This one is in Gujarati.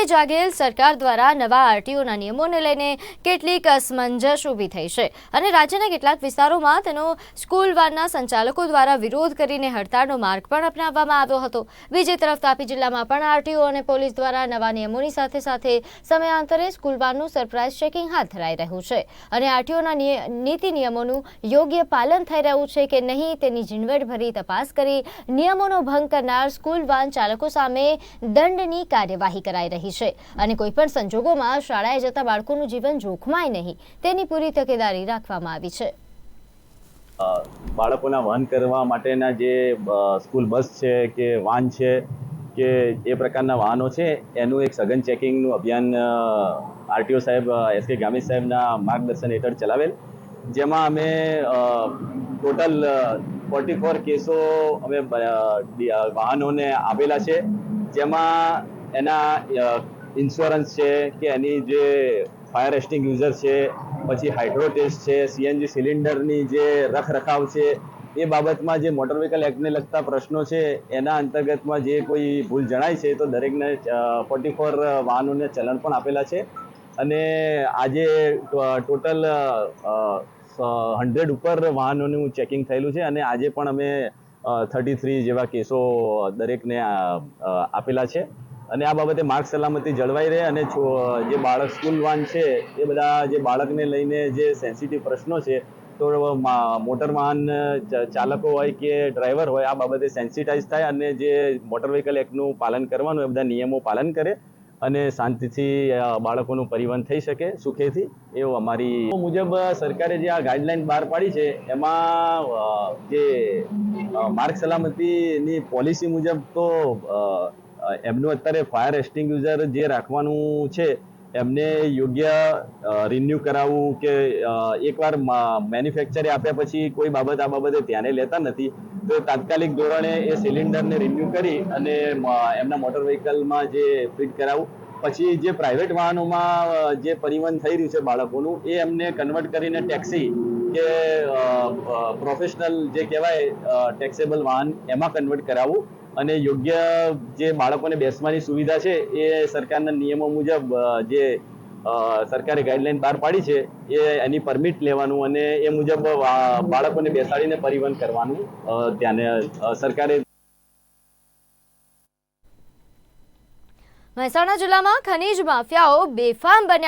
મોડે જાગેલ સરકાર દ્વારા નવા આરટીઓના નિયમોને લઈને કેટલીક અસમંજસ ઊભી થઈ છે. અને રાજ્યના કેટલાક વિસ્તારોમાં તેનો સ્કૂલ વાનના સંચાલકો દ્વારા વિરોધ કરીને હડતાળનો માર્ગ પણ અપનાવવામાં આવ્યો હતો. બીજી તરફ તાપી જિલ્લામાં પણ આરટીઓ અને પોલીસ દ્વારા નવા નિયમોની સાથે સાથે સમયાંતરે સ્કૂલ વાનનું સરપ્રાઇઝ ચેકિંગ હાથ ધરાઈ રહ્યું છે. અને આરટીઓના નીતિ નિયમોનું યોગ્ય પાલન થઈ રહ્યું છે કે નહીં તેની ઝીણવટભરી તપાસ કરી નિયમોનો ભંગ કરનાર સ્કૂલ વાન ચાલકો સામે દંડની કાર્યવાહી કરાઈ રહી છે. અને કોઈપણ સંજોગોમાં શાળાએ જતા બાળકોનું જીવન જોખમાય નહીં. તેની પૂરી તકેદારી રાખવામાં આવી છે. બાળકોના વહન કરવા માટેના જે સ્કૂલ બસ છે કે વાન છે કે એ પ્રકારના વાહનો છે, એનું એક સઘન ચેકિંગનું અભિયાન આરટીઓ સાહેબ એસ કે ગામિત સાહેબના માર્ગદર્શન હેઠળ ચલાવેલ. જેમાં અમે ટોટલ ફોર્ટી ફોર કેસો અમે વાહનોને આપેલા છે. જેમાં એના ઇન્સ્યોરન્સ છે કે એની જે ફાયર એસ્ટિંગ યુઝર છે, પછી હાઇડ્રો ટેસ્ટ છે સીએનજી સિલિન્ડરની જે રખરખાવ છે, એ બાબતમાં જે મોટર વ્હીકલ એક્ટને લગતા પ્રશ્નો છે, એના અંતર્ગતમાં જે કોઈ ભૂલ જણાય છે, તો દરેકને ફોર્ટી ફોર વાહનોને ચલણ પણ આપેલા છે. અને આજે ટોટલ હંડ્રેડ ઉપર વાહનોનું ચેકિંગ થયેલું છે, અને આજે પણ અમે થર્ટી થ્રી જેવા કેસો દરેકને આપેલા છે. અને આ બાબતે માર્ગ સલામતી જળવાઈ રહે અને જે બાળક સ્કૂલ વાન છે, એ બધા જે બાળકને લઈને જે સેન્સિટિવ પ્રશ્નો છે, તો મોટર વાહન ચાલકો હોય કે ડ્રાઈવર હોય, આ બાબતે સેન્સિટાઈઝ થાય અને જે મોટર વ્હીકલ એક્ટનું પાલન કરવાનું, એ બધા નિયમો પાલન કરે અને શાંતિથી બાળકોનું પરિવહન થઈ શકે, સુખેથી, એવું અમારી મુજબ સરકારે જે આ ગાઈડલાઈન બહાર પાડી છે, એમાં જે માર્ગ સલામતીની પોલિસી મુજબ તો એમનું અત્યારે ફાયર એસ્ટિંગ યુઝર જે રાખવાનું છે, એમને યોગ્ય રિન્યુ કરાવવું કે એકવાર મેન્યુફેક્ચરે આપ્યા પછી કોઈ બાબત આ બાબતે ધ્યાને લેતા નથી, તો તાત્કાલિક ધોરણે એ સિલિન્ડરને રિન્યુ કરી અને એમના મોટર વ્હીકલમાં જે ફિટ કરાવવું પછી જે પ્રાઇવેટ વાહનોમાં જે પરિવહન થઈ રહ્યું છે બાળકોનું, એ એમને કન્વર્ટ કરીને ટેક્સી કે પ્રોફેશનલ જે કહેવાય ટેક્સેબલ વાહન એમાં કન્વર્ટ કરાવવું અને યોગ્ય જે બાળકોને બેસવાની સુવિધા છે એ સરકારના નિયમો મુજબ જે સરકારે ગાઈડલાઈન બહાર પાડી છે, એ એની પરમિટ લેવાનું અને એ મુજબ બાળકોને બેસાડીને પરિવહન કરવાનું ધ્યાને સરકારે મહેસાણા જિલ્લામાં ખનીજ માફિયાઓ બેફામ બન્યા